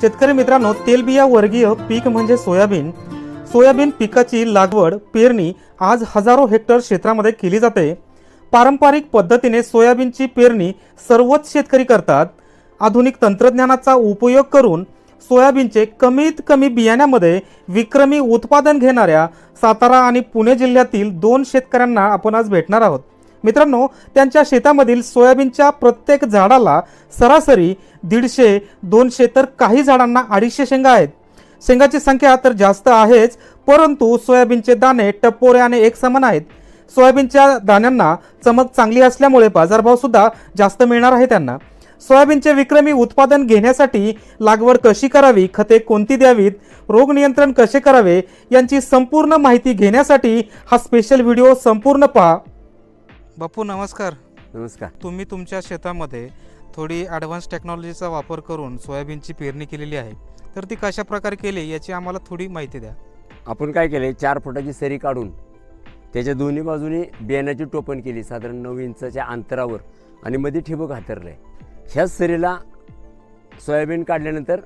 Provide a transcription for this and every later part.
शेतकरी मित्रांनो तेलबिया वर्गीय पीक म्हणजे सोयाबीन. सोयाबीन पिकाची लागवड पेरणी आज हजारो हेक्टर क्षेत्रामध्ये केली जाते. पारंपरिक पद्धतीने सोयाबीनची पेरणी सर्वच शेतकरी करतात. आधुनिक तंत्रज्ञानाचा उपयोग करून सोयाबीनचे कमीत कमी बियाण्यामध्ये विक्रमी उत्पादन घेणाऱ्या सातारा आणि पुणे जिल्ह्यातील दोन शेतकऱ्यांना आपण आज भेटणार आहोत. मित्रांनो त्यांच्या शेतामधील सोयाबीनच्या प्रत्येक झाडाला सरासरी दीडशे दोनशे तर काही झाडांना अडीचशे शेंगा आहेत. शेंगाची संख्या तर जास्त आहेच परंतु सोयाबीनचे दाणे टप्पोऱ्याने एक समान आहेत. सोयाबीनच्या दाण्यांना चमक चांगली असल्यामुळे बाजारभावसुद्धा जास्त मिळणार आहे त्यांना. सोयाबीनचे विक्रमी उत्पादन घेण्यासाठी लागवड कशी करावी खते कोणती द्यावीत रोग नियंत्रण कसे करावे यांची संपूर्ण माहिती घेण्यासाठी हा स्पेशल व्हिडिओ संपूर्ण पहा. बापू नमस्कार. नमस्कार. तुम्ही तुमच्या शेतामध्ये थोडी ॲडव्हान्स टेक्नॉलॉजीचा वापर करून सोयाबीनची पेरणी केलेली आहे. तर ती कशा प्रकारे केली याची आम्हाला थोडी माहिती द्या. आपण काय केले चार फुटाची सरी काढून त्याच्या दोन्ही बाजूनी बियाण्याची टोपण केली साधारण नऊ इंचाच्या अंतरावर आणि मध्ये ठिबक हातरलं. आहे ह्याच सरीला सोयाबीन काढल्यानंतर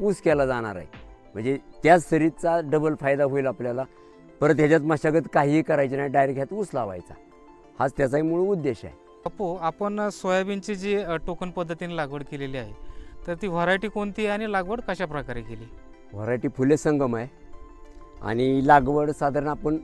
ऊस केला जाणार आहे. म्हणजे त्याच सरीचा डबल फायदा होईल आपल्याला. परत ह्याच्यात मशागत काहीही करायची नाही डायरेक्ट ह्यात ऊस लावायचा. हाच त्याचाही मूळ उद्देश आहे. बापू आपण सोयाबीनची जी अ, टोकन पद्धतीने लागवड केलेली आहे तर ती व्हरायटी कोणती आहे आणि लागवड कशा प्रकारे केली? व्हरायटी फुले संगम आहे आणि लागवड साधारण आपण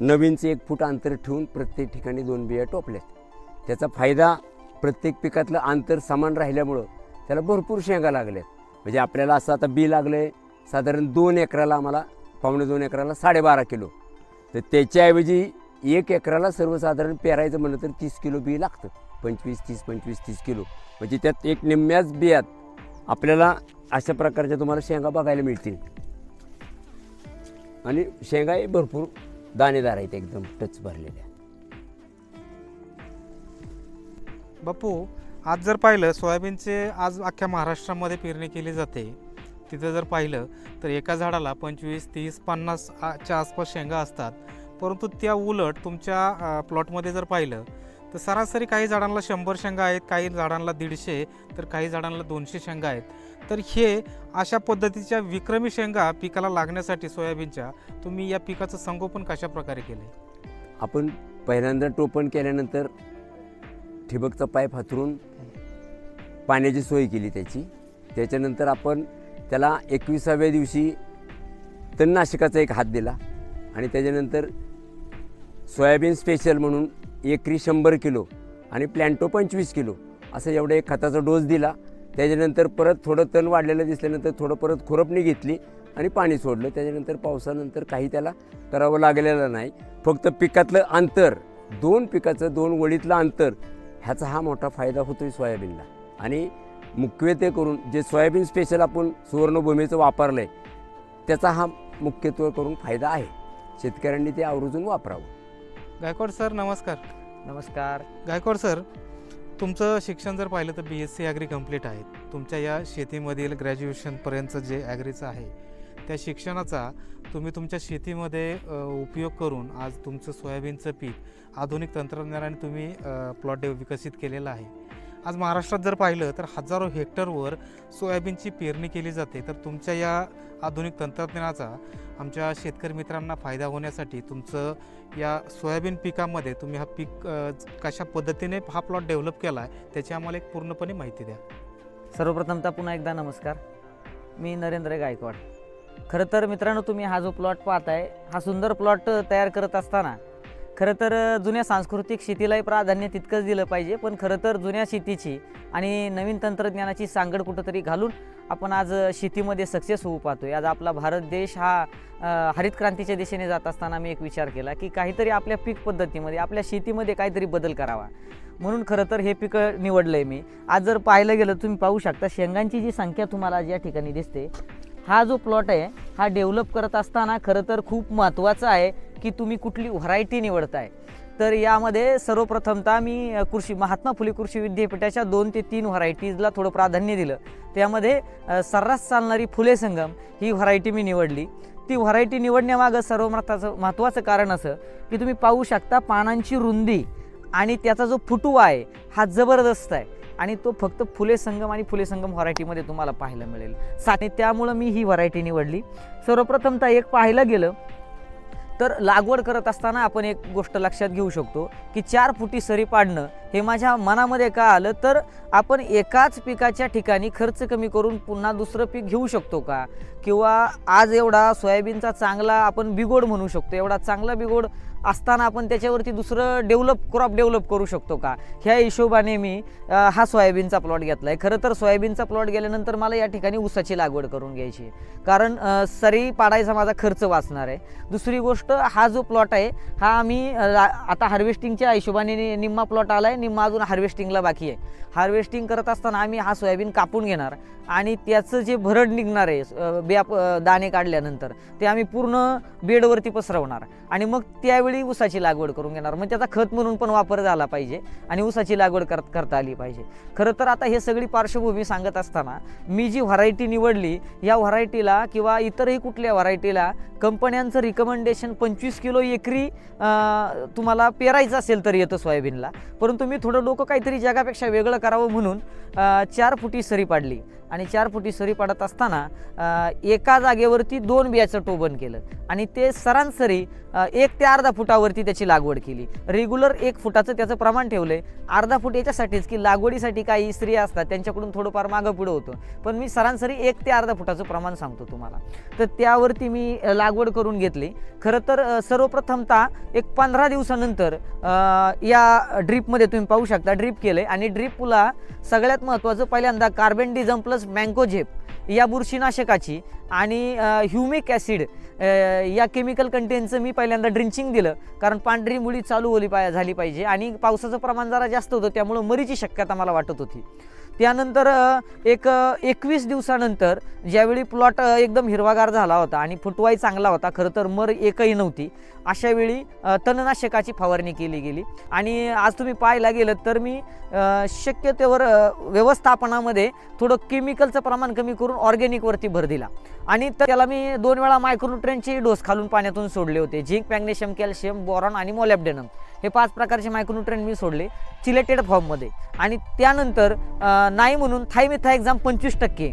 नवीनचे एक फूट अंतर ठेवून प्रत्येक ठिकाणी दोन बिया टोपल्यात त्याचा फायदा प्रत्येक पिकातलं अंतर समान राहिल्यामुळं त्याला भरपूर शेंगा लागल्यात म्हणजे आपल्याला असं आता बी लागलं आहे साधारण दोन एकराला आम्हाला पावणे दोन एकराला साडेबारा किलो. तर त्याच्याऐवजी एक एकराला सर्वसाधारण पेरायचं म्हणलं तर तीस किलो बी लागतं. पंचवीस तीस पंचवीस तीस किलो. म्हणजे त्यात एक निम्म्याच बियात आपल्याला अशा प्रकारच्या तुम्हाला शेंगा बघायला मिळतील. आणि शेंगाही भरपूर दाणेदार आहेत एकदम टच भरलेल्या. बापू आज जर पाहिलं सोयाबीनचे आज अख्ख्या महाराष्ट्रामध्ये पेरणी केली जाते. तिथं जर पाहिलं तर एका झाडाला पंचवीस तीस पन्नास च्या आसपास शेंगा असतात. परंतु त्या उलट तुमच्या प्लॉटमध्ये जर पाहिलं तर सरासरी काही झाडांना शंभर शेंगा आहेत काही झाडांना दीडशे तर काही झाडांना दोनशे शेंगा आहेत. तर हे अशा पद्धतीच्या विक्रमी शेंगा पिकाला लागण्यासाठी सोयाबीनच्या तुम्ही या पिकाचं संगोपन कशा प्रकारे केले आपण पहिल्यांदा टोपण केल्यानंतर ठिबकचा पाईप हातरून पाण्याची सोय केली त्याची. त्याच्यानंतर आपण त्याला एकविसाव्या दिवशी तणनाशकाचा एक हात दिला आणि त्याच्यानंतर सोयाबीन स्पेशल म्हणून एकरी शंभर किलो आणि प्लॅन्टो पंचवीस किलो असं एवढं एक खताचा डोस दिला. त्याच्यानंतर परत थोडं तण वाढलेलं दिसल्यानंतर थोडं परत खुरपणी घेतली आणि पाणी सोडलं. त्याच्यानंतर पावसानंतर काही त्याला करावं लागलेलं नाही. फक्त पिकातलं अंतर दोन पिकाचं दोन वळीतलं अंतर ह्याचा हा मोठा फायदा होतोय सोयाबीनला. आणि मुख्यत्वे करून जे सोयाबीन स्पेशल आपण सुवर्णभूमीचं वापरलं आहे त्याचा हा मुख्यत्वे करून फायदा आहे. शेतकऱ्यांनी ते आवर्जून वापरावं. गायकवाड सर नमस्कार. नमस्कार. गायकवाड सर तुमचं शिक्षण जर पाहिलं तर B S C agri complete आहे. तुमच्या या शेतीमधील ग्रॅज्युएशनपर्यंतचं जे ॲग्रीचं आहे त्या शिक्षणाचा तुम्ही तुमच्या शेतीमध्ये उपयोग करून आज तुमचं सोयाबीनचं पीक आधुनिक तंत्रज्ञानाने तुम्ही प्लॉट विकसित केलेला आहे. आज महाराष्ट्रात जर पाहिलं तर हजारो हेक्टरवर सोयाबीनची पेरणी केली जाते. तर तुमच्या या आधुनिक तंत्रज्ञानाचा आमच्या शेतकरी मित्रांना फायदा होण्यासाठी तुमचं या सोयाबीन पिकामध्ये तुम्ही हा पीक कशा पद्धतीने हा प्लॉट डेव्हलप केला आहे त्याची आम्हाला एक पूर्णपणे माहिती द्या. सर्वप्रथमतः पुन्हा एकदा नमस्कार. मी नरेंद्र गायकवाड. खरं तर मित्रांनो तुम्ही हा जो प्लॉट पाहताय हा सुंदर प्लॉट तयार करत असताना खरं तर जुन्या सांस्कृतिक शेतीलाही प्राधान्य तितकंच दिलं पाहिजे पण खरं तर जुन्या शेतीची आणि नवीन तंत्रज्ञानाची सांगड कुठंतरी घालून आपण आज शेतीमध्ये सक्सेस होऊ पाहतोय. आज आपला भारत देश हा हरित क्रांतीच्या दिशेने जात असताना मी एक विचार केला की काहीतरी आपल्या पीक पद्धतीमध्ये आपल्या शेतीमध्ये काहीतरी बदल करावा. म्हणून खरं तर हे पिकं निवडलं आहे मी. आज जर पाहायला गेलं तुम्ही पाहू शकता शेंगांची जी संख्या तुम्हाला आज या ठिकाणी दिसते हा जो प्लॉट आहे हा डेव्हलप करत असताना खरं तर खूप महत्त्वाचं आहे की तुम्ही कुठली व्हरायटी निवडताय. तर यामध्ये सर्वप्रथमतः मी कृषी महात्मा फुले कृषी विद्यापीठाच्या दोन ते तीन व्हरायटीजला थोडं प्राधान्य दिलं. त्यामध्ये सर्रास चालणारी फुले संगम ही व्हरायटी मी निवडली. ती व्हरायटी निवडण्यामागं सर्व महत्त्वाचं कारण असं की तुम्ही पाहू शकता पानांची रुंदी आणि त्याचा जो फुटवा आहे हा जबरदस्त आहे. आणि तो फक्त फुले संगम आणि फुले संगम व्हरायटीमध्ये तुम्हाला पाहायला मिळेल. आणि त्यामुळं मी ही व्हरायटी निवडली. सर्वप्रथमतः एक पाहायला गेलं. तर लागवड करत असताना आपण एक गोष्ट लक्षात घेऊ शकतो की चार फुटी सरी पाडणं हे माझ्या मनामध्ये का आलं? तर आपण एकाच पिकाच्या ठिकाणी खर्च कमी करून पुन्हा दुसरं पीक घेऊ शकतो का? किंवा आज एवढा सोयाबीनचा चांगला आपण बिगोड म्हणू शकतो एवढा चांगला बिगोड असताना आपण त्याच्यावरती दुसरं डेव्हलप क्रॉप डेव्हलप करू शकतो का? ह्या हिशोबाने मी हा सोयाबीनचा प्लॉट घेतला आहे खरं तर सोयाबीनचा प्लॉट गेल्यानंतर मला या ठिकाणी ऊसाची लागवड करून घ्यायची कारण सरी पाडायचा माझा खर्च वाचणार आहे. दुसरी गोष्ट हा जो प्लॉट आहे हा आम्ही आता हार्वेस्टिंगच्या हिशोबाने निम्मा प्लॉट आला आहे निम्मा अजून हार्वेस्टिंगला बाकी आहे. हार्वेस्टिंग करत असताना आम्ही हा सोयाबीन कापून घेणार. आणि त्याचं जे भरड निघणार आहे ब्याप दाणे काढल्यानंतर ते आम्ही पूर्ण बेडवरती पसरवणार. आणि मग त्यावेळी ऊसाची लागवड करून घेणार. मग त्याचा खत म्हणून पण वापर झाला पाहिजे आणि ऊसाची लागवड कर करता आली पाहिजे. खरं तर आता हे सगळी पार्श्वभूमी सांगत असताना मी जी व्हरायटी निवडली या व्हरायटीला किंवा इतरही कुठल्या व्हरायटीला कंपन्यांचं रिकमेंडेशन पंचवीस किलो एकरी तुम्हाला पेरायचं असेल तर येतं सोयाबीनला. परंतु मी थोडं डोकं काहीतरी जगापेक्षा वेगळं करावं म्हणून चार फुटी सरी पाडली. आणि चार फुटी सरी पडत असताना एका जागेवरती दोन बियाचं टोबन केलं. आणि ते सरासरी एक ते अर्धा फुटावरती त्याची लागवड केली. रेग्युलर एक फुटाचं त्याचं प्रमाण ठेवलंय. अर्धा फूट याच्यासाठीच की लागवडीसाठी काही स्त्रिया असतात त्यांच्याकडून थोडंफार मागं पुढं होतं. पण मी सरासरी एक ते अर्धा फुटाचं प्रमाण सांगतो तुम्हाला. तर त्यावरती मी लागवड करून घेतली. खरं तर सर्वप्रथमता एक पंधरा दिवसानंतर या ड्रीपमध्ये तुम्ही पाहू शकता. ड्रीप केलं आहे आणि ड्रीपला सगळ्यात महत्त्वाचं पहिल्यांदा कार्बन डिझम प्लस मँकोझेप या बुरशीनाशकाची आणि ह्युमिक ॲसिड या केमिकल कंटेनचं मी पहिल्यांदा ड्रिंचिंग दिलं. कारण पांढरी मुळी चालू होली पा झाली पाहिजे आणि पावसाचं प्रमाण जरा जास्त होतं त्यामुळं मरीची शक्यता मला वाटत होती. त्यानंतर एक एकवीस दिवसानंतर ज्यावेळी प्लॉट एकदम हिरवागार झाला होता आणि फुटवाई चांगला होता खरं तर मर एकही नव्हती अशावेळी तणनाशकाची फवारणी केली गेली. आणि आज तुम्ही पाहायला गेलं तर मी शक्यतेवर व्यवस्थापनामध्ये थोडं केमिकलचं प्रमाण कमी करून ऑर्गॅनिकवरती भर दिला. आणि तर त्याला मी दोन वेळा मायक्रोन्युट्रेनचे डोस खालून पाण्यातून सोडले होते. झिंक मॅग्नेशियम कॅल्शियम बोरॉन आणि मोलॅबडेनम. हे पाच प्रकारचे मायक्रोन्युट्रेन मी सोडले चिलेटेड फॉर्ममध्ये आणि त्यानंतर नाही म्हणून थायमिथाएक्झाम पंचवीस टक्के.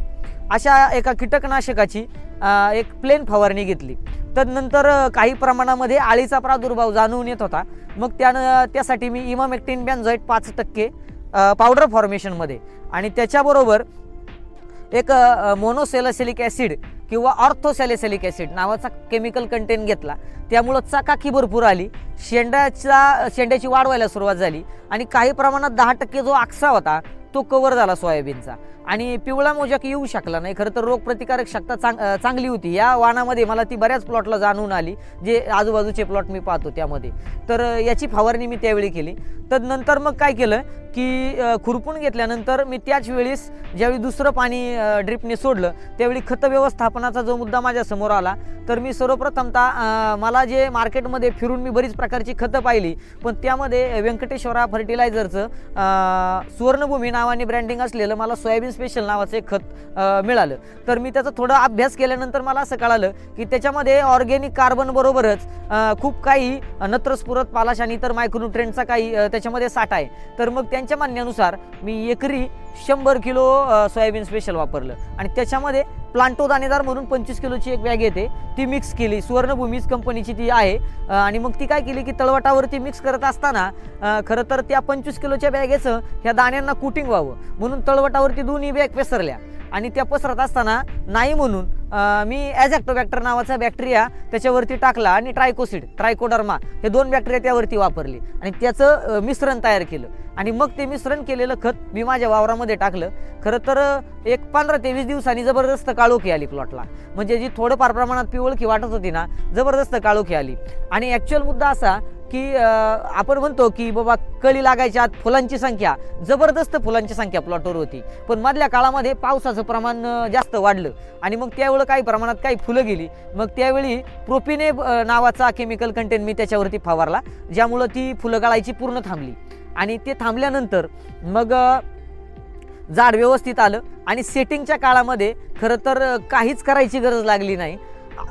अशा एका कीटकनाशकाची एक प्लेन फवारणी घेतली. तर नंतर काही प्रमाणामध्ये आळीचा प्रादुर्भाव जाणवून येत होता. मग त्यानं त्यासाठी मी इमामेक्टिन बॅन्झॉईट पाच टक्के पावडर फॉर्मेशनमध्ये आणि त्याच्याबरोबर एक मोनोसेलसिलिक ॲसिड किंवा ऑर्थोसॅलिसॅलिक ॲसिड नावाचा केमिकल कंटेंट घेतला. त्यामुळं चकाकी भरपूर आली. शेंड्याचा शेंड्याची वाढ व्हायला सुरुवात झाली. आणि काही प्रमाणात दहा टक्के जो आक्सा होता तो कवर झाला सोयाबीनचा. आणि पिवळा मोजाक येऊ शकला नाही. खरं तर रोगप्रतिकारक शक्ता चांग चांगली होती. या वाणामध्ये मला ती बऱ्याच प्लॉटला जाणून आली जे आजूबाजूचे प्लॉट मी पाहतो त्यामध्ये. तर याची फवारणी मी त्यावेळी केली. तर नंतर मग काय केलं की खुरपून घेतल्यानंतर मी त्याच वेळेस ज्यावेळी दुसरं पाणी ड्रिपने सोडलं त्यावेळी खत व्यवस्थापनाचा जो मुद्दा माझ्यासमोर आला तर मी सर्वप्रथमता मला जे मार्केटमध्ये फिरून मी बरीच प्रकारची खतं पाहिली पण त्यामध्ये व्यंकटेश्वरा फर्टिलायझरचं सुवर्णभूमी नावाने ब्रँडिंग असलेलं मला सोयाबीन स्पेशल नावाचं एक खत मिळालं. तर मी त्याचा थोडा अभ्यास केल्यानंतर मला असं कळालं की त्याच्यामध्ये ऑर्गेनिक कार्बन बरोबरच खूप काही नत्रस्फुरत पालाश आणि इतर मायक्रोन्युट्रेंटचा काही त्याच्यामध्ये साठा आहे. तर मग त्यांच्या म्हणण्यानुसार मी एकरी शंभर किलो सोयाबीन स्पेशल वापरलं. आणि त्याच्यामध्ये प्लांटो दाणेदार म्हणून पंचवीस किलोची एक बॅग येते. ती मिक्स केली. सुवर्णभूमीज कंपनीची ती आहे. आणि मग ती काय केली की तळवटावरती मिक्स करत असताना खरं तर त्या पंचवीस किलोच्या बॅगेचं ह्या दाण्यांना कुटिंग व्हावं. म्हणून तळवटावरती दोन्ही बॅग पसरल्या. आणि त्या पसरत असताना नाही म्हणून मी ॲजॅक्टोबॅक्टर नावाचा बॅक्टेरिया त्याच्यावरती टाकला आणि ट्रायकोसिड ट्रायकोडर्मा हे दोन बॅक्टेरिया त्यावरती वापरली. आणि त्याचं मिश्रण तयार केलं. आणि मग ते मिश्रण केलेलं खत मी माझ्या वावरामध्ये टाकलं. खरं तर एक पंधरा ते वीस दिवसांनी जबरदस्त काळोखी आली प्लॉटला. म्हणजे जी थोडंफार प्रमाणात पिवळखी वाटत होती ना जबरदस्त काळोखी आली. आणि ॲक्च्युअल मुद्दा असा की आपण म्हणतो की बाबा कळी लागायच्या आत फुलांची संख्या जबरदस्त फुलांची संख्या प्लॉटवर होती. पण मधल्या काळामध्ये पावसाचं प्रमाण जास्त वाढलं. आणि मग त्यावेळी काही प्रमाणात काही फुलं गेली. मग त्यावेळी प्रोपिने नावाचा केमिकल कंटेंट मी त्याच्यावरती फवारला ज्यामुळं ती फुलं गळायची पूर्ण थांबली. आणि ते थांबल्यानंतर मग झाड व्यवस्थित आलं. आणि सेटिंगच्या काळामध्ये खरं तर काहीच करायची गरज लागली नाही.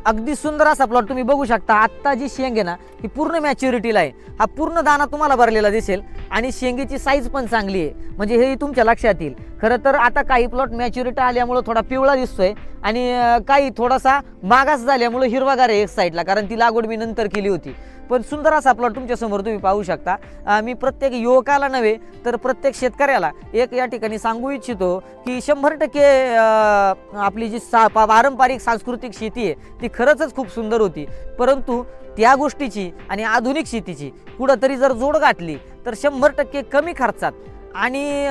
अगदी सुंदर असा प्लॉट तुम्ही बघू शकता. आत्ता जी शेंग आहे ना ही पूर्ण मॅच्युरिटीला आहे. हा पूर्ण दाना तुम्हाला भरलेला दिसेल आणि शेंगेची साईज पण चांगली आहे. म्हणजे हे तुमच्या लक्षात येईल. खरं तर आता काही प्लॉट मॅच्युरिटी आल्यामुळं थोडा पिवळा दिसतोय आणि काही थोडासा मागास झाल्यामुळं हिरवागार आहे एक साईडला कारण ती लागवड मी नंतर केली होती. पण सुंदर असा प्लॉट तुमच्यासमोर तुम्ही पाहू शकता. मी प्रत्येक युवकाला नव्हे तर प्रत्येक शेतकऱ्याला एक या ठिकाणी सांगू इच्छितो की शंभर टक्के आपली जी सा पारंपरिक सांस्कृतिक शेती आहे ती खरंच खूप सुंदर होती. परंतु त्या गोष्टीची आणि आधुनिक शेतीची कुठंतरी जर जोड गाठली तर शंभर टक्के कमी खर्चात आणि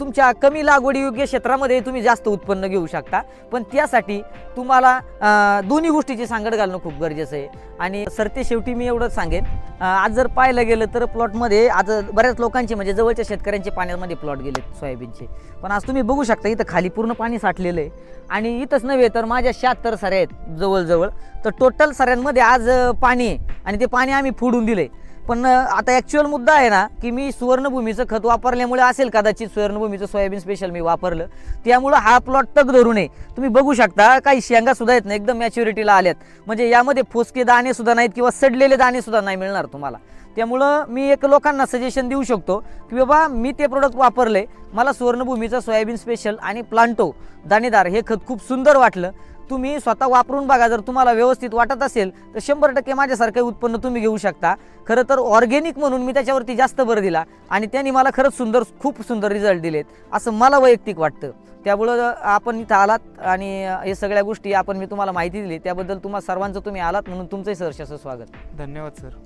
तुमच्या कमी लागवडीयोग्य क्षेत्रामध्ये तुम्ही जास्त उत्पन्न घेऊ शकता. पण त्यासाठी तुम्हाला दोन्ही गोष्टीची सांगड घालणं खूप गरजेचं आहे. आणि सरते शेवटी मी एवढंच सांगेन आज जर पाहायला गेलं तर प्लॉटमध्ये आज बऱ्याच लोकांचे म्हणजे जवळच्या शेतकऱ्यांचे पाण्यामध्ये प्लॉट गेले सोयाबीनचे. पण आज तुम्ही बघू शकता इथं खाली पूर्ण पाणी साठलेलं आहे. आणि इथंच नव्हे तर माझ्या शहात्तर सऱ्या आहेत जवळजवळ. तर टोटल सऱ्यांमध्ये आज पाणी आहे. आणि ते पाणी आम्ही फोडून दिलं आहे पण आता ॲक्च्युअल मुद्दा आहे ना की मी सुवर्णभूमीचं खत वापरल्यामुळे असेल कदाचित सुवर्णभूमीचं सोयाबीन स्पेशल मी वापरलं. त्यामुळं हा प्लॉट तग धरू नये. तुम्ही बघू शकता काही शेंगा सुद्धा आहेत ना एकदम मॅच्युरिटीला आल्यात. म्हणजे यामध्ये फुसके दाणे सुद्धा नाहीत किंवा सडलेले दाणे सुद्धा नाही मिळणार तुम्हाला. त्यामुळं मी एक लोकांना सजेशन देऊ शकतो की बाबा मी ते प्रोडक्ट वापरले मला सुवर्णभूमीचं सोयाबीन स्पेशल आणि प्लांटो दाणेदार हे खत खूप सुंदर वाटलं. तुम्ही स्वतः वापरून बघा जर तुम्हाला व्यवस्थित वाटत असेल तर शंभर टक्के माझ्यासारखं उत्पन्न तुम्ही घेऊ शकता. खरं तर ऑर्गॅनिक म्हणून मी त्याच्यावरती जास्त भर दिला आणि त्यांनी मला खरंच सुंदर खूप सुंदर रिझल्ट दिलेत असं मला वैयक्तिक वाटतं. त्यामुळं आपण इथं आलात आणि हे सगळ्या गोष्टी आपण मी तुम्हाला माहिती दिली. त्याबद्दल तुम्हा सर्वांचं तुम्ही आलात म्हणून तुमचंही सहर्षाचं स्वागत. धन्यवाद सर.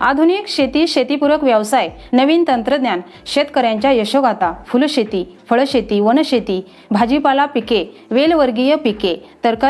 आधुनिक शेती शेतीपूरक व्यवसाय नवीन तंत्रज्ञान शेतकऱ्यांच्या यशोगाथा फुलशेती फळशेती वनशेती भाजीपाला पिके वेलवर्गीय पिके तरकारी